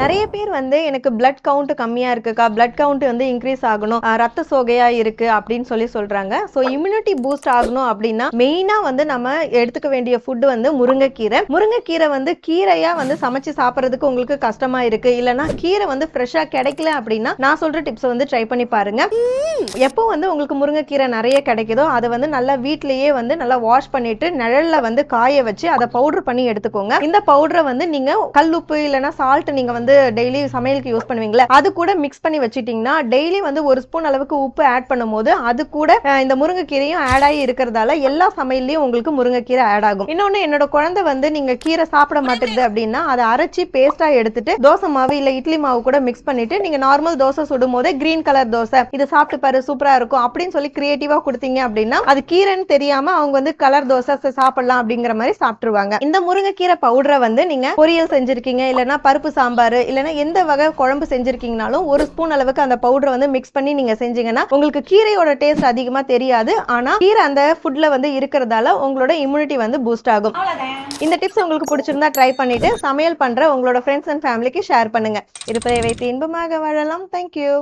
நிறைய பேர் வந்து எனக்கு பிளட் கவுண்ட் கம்மியா இருக்குக்கா பிளட் கவுண்ட் வந்து இன்க்ரீஸ் ஆகணும் ரத்த சோகையா இருக்கு அப்படின்னு சொல்லி சொல்றாங்க. ஸோ இம்யூனிட்டி பூஸ்ட் ஆகணும் அப்படின்னா மெயினா வந்து நம்ம எடுத்துக்க வேண்டிய ஃபுட் வந்து முருங்கைக்கீரை. முருங்கைக்கீரை வந்து கீரையா வந்து சமைச்சு சாப்பிட்றதுக்கு உங்களுக்கு கஷ்டமா இருக்கு. இல்லைன்னா கீரை வந்து ஃப்ரெஷ்ஷா கிடைக்கல அப்படின்னா நான் சொல்ற டிப்ஸ் வந்து ட்ரை பண்ணி பாருங்க. எப்போ வந்து உங்களுக்கு முருங்கைக்கீரை நிறைய கிடைக்குதோ அதை வந்து நல்லா வீட்லயே வந்து நல்லா வாஷ் பண்ணிட்டு நிழல்ல வந்து காய வச்சு அதை பவுடர் பண்ணி எடுத்துக்கோங்க. இந்த பவுடரை வந்து நீங்க உப்பு இல்லைன்னா சால்ட் நீங்க வந்து வந்து டெய்லி சமையலுக்கு யூஸ் பண்ணுவீங்களா அது கூட மிக்ஸ் பண்ணி வச்சுட்டீங்கன்னா டெய்லி வந்து ஒரு ஸ்பூன் அளவுக்கு உப்பு ஆட் பண்ணும்போது அது கூட இந்த முருங்கைக்கீரையும் ஆட் ஆகி இருக்கிறதால எல்லா சமையல்லையும் உங்களுக்கு முருங்கைக்கீரை ஆட் ஆகும். இன்னொன்னு என்னோட குழந்தை வந்து நீங்க கீரை சாப்பிட மாட்டேங்குது அப்படின்னா அதை அரைச்சி பேஸ்டா எடுத்துட்டு தோசை மாவு இல்ல இட்லி மாவு கூட மிக்ஸ் பண்ணிட்டு நீங்க நார்மல் தோசை சுடும் போதே கிரீன் கலர் தோசை இது சாப்பிட்டு பாரு சூப்பரா இருக்கும் அப்படின்னு சொல்லி கிரியேட்டிவா கொடுத்தீங்க அப்படின்னா அது கீரைன்னு தெரியாம அவங்க வந்து கலர் தோசை சாப்பிடலாம் அப்படிங்கிற மாதிரி சாப்பிட்டுருவாங்க. இந்த முருங்கைக்கீரை பவுடரை வந்து நீங்க பொரியல் செஞ்சிருக்கீங்க இல்லைன்னா பருப்பு சாம்பார் இல்லைன்னா எந்த வகை குழம்பு செஞ்சிருக்கீங்கனாலும் ஒரு ஸ்பூன் அளவுக்கு அந்த பவுடரை வந்து மிக்ஸ் பண்ணி நீங்க செஞ்சீங்கன்னா உங்களுக்கு கீரையோட டேஸ்ட் அதிகமா தெரியாது. ஆனா கீரை அந்த ஃபுட்ல வந்து இருக்கிறதால உங்களோட இம்யூனிட்டி வந்து பூஸ்ட் ஆகும். இந்த டிப்ஸ் உங்களுக்கு பிடிச்சிருந்தா ட்ரை பண்ணிட்டு சமையல் பண்ற உங்களோட ஃப்ரெண்ட்ஸ் அண்ட் ஃபேமிலிக்கு ஷேர் பண்ணுங்க. இருப்பதை வைத்து இன்பமாக வாழலாம். தேங்க்யூ